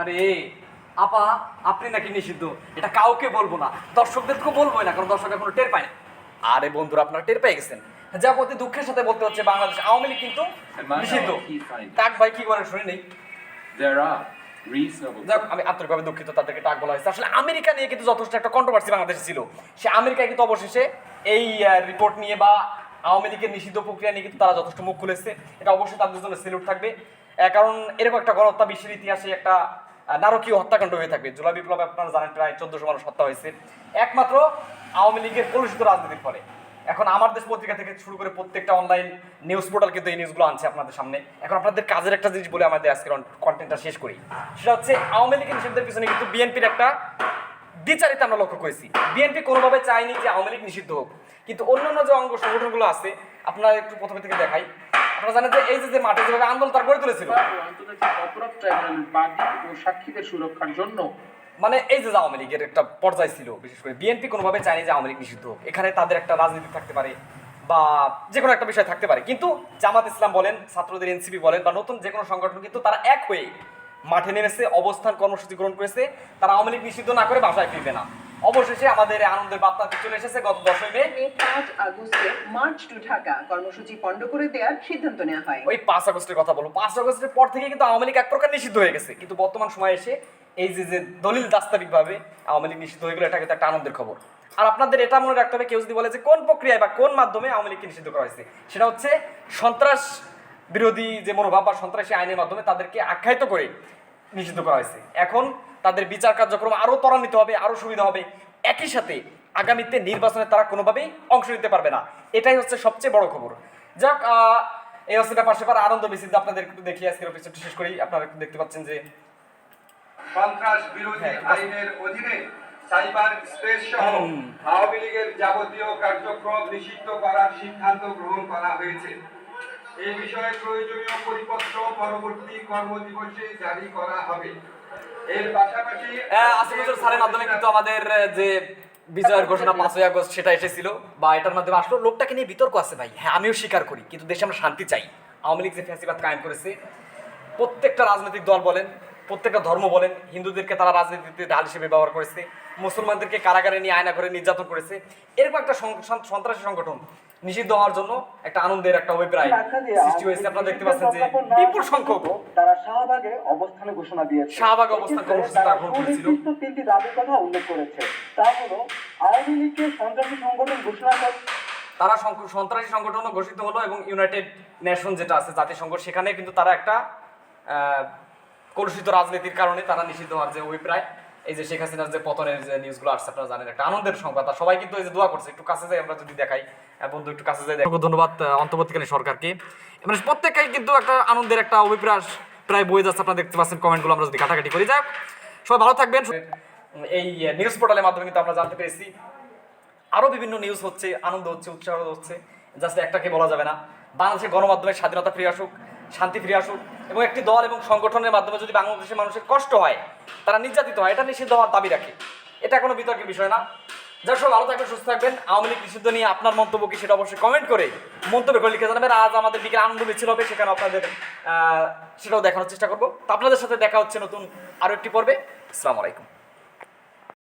আরে আপা আপনি নাকি নিষিদ্ধ। এটা কাউকে বলব না। বলবোই না কারণ দর্শক এখনও টের পায় না। আরে বন্ধুরা আপনারা টের পেয়ে গেছেন। যা অতি দুঃখের সাথে বলতে হচ্ছে বাংলাদেশ আওয়ামী লীগ কিন্তু নিষিদ্ধ। টাক ভাই কি করে শুনে নেই। যাক আমি আন্তরিকভাবে দুঃখিত তাদেরকে টাক বলা হয়েছে। আসলে আমেরিকা নিয়ে কিন্তু যথেষ্ট একটা কন্ট্রোভার্সি বাংলাদেশে ছিল। সে আমেরিকায় কিন্তু অবশেষে এই রিপোর্ট নিয়ে বা আওয়ামী লীগের নিষিদ্ধ প্রক্রিয়া নিয়ে কিন্তু তারা যথেষ্ট মুখ খুলেছে। এটা অবশ্যই তাদের জন্য সেলুট থাকবে। কারণ এরকম একটা গণহত্যা, বিশ্বের ইতিহাসে একটা নারকীয় হত্যাকাণ্ড হয়ে থাকবে। জুলাই বিপ্লবে আপনারা জানেন প্রায় চোদ্দশো মানুষ হত্যা হয়েছে। একমাত্র আওয়ামী লীগের কলুষিত রাজনীতির ফলে। এখন আমার দেশ পত্রিকা থেকে শুরু করে প্রত্যেকটা অনলাইন নিউজ পোর্টাল কিন্তু এই নিউজগুলো আনছে আপনাদের সামনে। এখন আপনাদের কাজের একটা জিনিস বলে আমাদের আজকের কন্টেন্টটা শেষ করি। সেটা হচ্ছে আওয়ামী লীগের নিষিদ্ধের পিছনে কিন্তু বিএনপির একটা দ্বিচারিতা আমরা লক্ষ্য করেছি। বিএনপি কোনোভাবে চায়নি যে আওয়ামী লীগ নিষিদ্ধ হোক। কিন্তু অন্যান্য যে অঙ্গ সংগঠনগুলো আছে, আপনারা একটু প্রথমে থেকে দেখাই। আপনারা জানেন যে এই যে যে মাঠে যেভাবে আন্দোলন তার গড়ে তুলেছিল। ও আন্তর্জাতিক অপরাধ ট্রাইব্যুনালের বাদী ও সাক্ষীদের সুরক্ষার জন্য মানে এই যে যে আওয়ামী লীগের একটা পর্যায় ছিল বিশেষ করে বিএনপি কোনোভাবে চায়নি যে আওয়ামী লীগ নিষিদ্ধ এখানে তাদের একটা রাজনীতি থাকতে পারে বা যে কোনো একটা বিষয় থাকতে পারে। কিন্তু জামাত ইসলাম বলেন ছাত্রদের এনসিপি বলেন বা নতুন যে কোনো সংগঠন কিন্তু তারা এক হয়ে মাঠে নেমেছে অবস্থান কর্মসূচি গ্রহণ করেছে তারা আওয়ামী লীগ নিষিদ্ধ না করে বাসায় ফিরবে না। অবশেষে আমাদের আনন্দের বার্তা চলে এসেছে গত দশই মে। পাঁচ আগস্টে মার্চ টু ঢাকা কর্মসূচি পণ্ড করে দেওয়ার সিদ্ধান্ত নেওয়া হয়। ওই পাঁচ আগস্টের কথা বলব পাঁচ আগস্টের পর থেকে কিন্তু আওয়ামী লীগ এক প্রকার নিষিদ্ধ হয়ে গেছে। কিন্তু বর্তমান সময়ে এসে এই যে যে দলিল দাস্তাবিকভাবে আওয়ামী লীগ নিষিদ্ধ হয়ে গেলো এটা কিন্তু একটা আনন্দের খবর। আর আপনাদের এটা মনে রাখতে হবে কেউ যদি বলে যে কোন প্রক্রিয়ায় বা কোন মাধ্যমে আওয়ামী লীগকে নিষিদ্ধ করা হয়েছে সেটা হচ্ছে সন্ত্রাস বিরোধী যে মনোভাব বা সন্ত্রাসী আইনের মাধ্যমে তাদেরকে আখ্যায়িত করে নিষিদ্ধ করা হয়েছে। এখন তাদের বিচার কার্যক্রম আরও ত্বরান্বিত হবে আরও সুবিধা হবে। একই সাথে আগামীতে নির্বাচনে তারা কোনোভাবেই অংশ নিতে পারবে না। এটাই হচ্ছে সবচেয়ে বড় খবর। যাক এই হচ্ছে ব্যাপার সেপার আনন্দ মিছিল আপনাদের একটু দেখি আজকের এপিসোডটি শেষ করি। আপনারা একটু দেখতে পাচ্ছেন যে সন্ত্রাস বিরোধী হ্যাঁ, আইনের অধীনে সাইবার স্পেস সহ আওয়ামী লীগের যাবতীয় কার্যক্রম নিষিদ্ধ করার সিদ্ধান্ত গ্রহণ করা হয়েছে। এই বিষয়ে প্রয়োজনীয় পরিপত্র পরবর্তী কর্মদিবসে জারি করা হবে। আসিফ মাধ্যমে কিন্তু আমাদের যে বিজয়ের ঘোষণা পাঁচই আগস্ট সেটা এসেছিল বা এটার মাধ্যমে আসলো লোকটাকে নিয়ে বিতর্ক আছে ভাই। হ্যাঁ আমিও স্বীকার করি কিন্তু দেশে আমরা শান্তি চাই। আওয়ামী লীগ যে ফ্যাসিবাদ কায়েম করেছে প্রত্যেকটা রাজনৈতিক দল বলেন প্রত্যেকটা ধর্ম বলেন হিন্দুদেরকে তারা রাজনীতিতে ঢাল হিসেবে ব্যবহার করেছে মুসলমানদেরকে কারাগারে নিয়ে আয়না করে নির্যাতন করেছে। এরকম একটা সন্ত্রাসী সংগঠন নিষিদ্ধ হওয়ার জন্য একটা আনন্দের একটা অভিপ্রায় সৃষ্টি হয়েছে। আপনারা দেখতে পাচ্ছেন যে বিপুল সংখ্যক তারা শাহবাগে অবস্থানে ঘোষণা দিয়েছে। শাহবাগে অবস্থান কর্মসূচি তারা গ্রহণ করেছিল। তিনটি দাবির কথা উল্লেখ করেছে। তা হলো আওয়ামী লীগকে সন্ত্রাসী সংগঠন ঘোষণা করে। তারা সন্ত্রাসী সংগঠনও ঘোষিত হলো এবং ইউনাইটেড নেশন যেটা আছে জাতিসংঘ সেখানে কিন্তু তারা একটা আহ, কলুষিত রাজনীতির কারণে তারা নিষিদ্ধ হওয়ার যে অভিপ্রায় এই যে শেখ হাসিনার যে পতনের যে নিউজগুলো আসছে আপনারা জানেন একটা আনন্দের সংবাদ। আর সবাই কিন্তু এই যে দোয়া করছে একটু কাছে যাই আমরা যদি দেখাই। আহ, বন্ধু একটু কাছে যাই দেখো। ধন্যবাদ অন্তর্বর্তীকালীন সরকারকে। মানে প্রত্যেকটাই কিন্তু একটা আনন্দের একটা অভিপ্রায় প্রায় বয়ে যাচ্ছে আপনারা দেখতে পাচ্ছেন কমেন্টগুলো আমরা যদি কাটাকাটি করি। যাক সবাই ভালো থাকবেন। এই নিউজ পোর্টালের মাধ্যমে কিন্তু আমরা জানতে পেরেছি আরও বিভিন্ন নিউজ হচ্ছে আনন্দ হচ্ছে উৎসাহ হচ্ছে। জাস্ট একটাকে বলা যাবে না। বাংলাদেশের গণমাধ্যমে স্বাধীনতা ফিরে আসুক। শান্তি ফিরে আসুক এবং একটি দল এবং সংগঠনের মাধ্যমে যদি বাংলাদেশের মানুষের কষ্ট হয়, তারা নির্যাতিত হয়, এটা নিষিদ্ধ হওয়ার দাবি রাখে। এটা কোনো বিতর্কের বিষয় না। যার সব ভালো থাকবেন, সুস্থ থাকবেন। আওয়ামী লীগ নিষিদ্ধ নিয়ে আপনার মন্তব্য কি সেটা অবশ্যই কমেন্ট করে মন্তব্য করে লিখে জানাবেন। আজ আমাদের বিকেল আনন্দ মিছিল হবে, সেখানে আপনাদের সেটাও দেখানোর চেষ্টা করব। আপনাদের সাথে দেখা হচ্ছে নতুন আরও একটি পর্বে। আসসালামু আলাইকুম।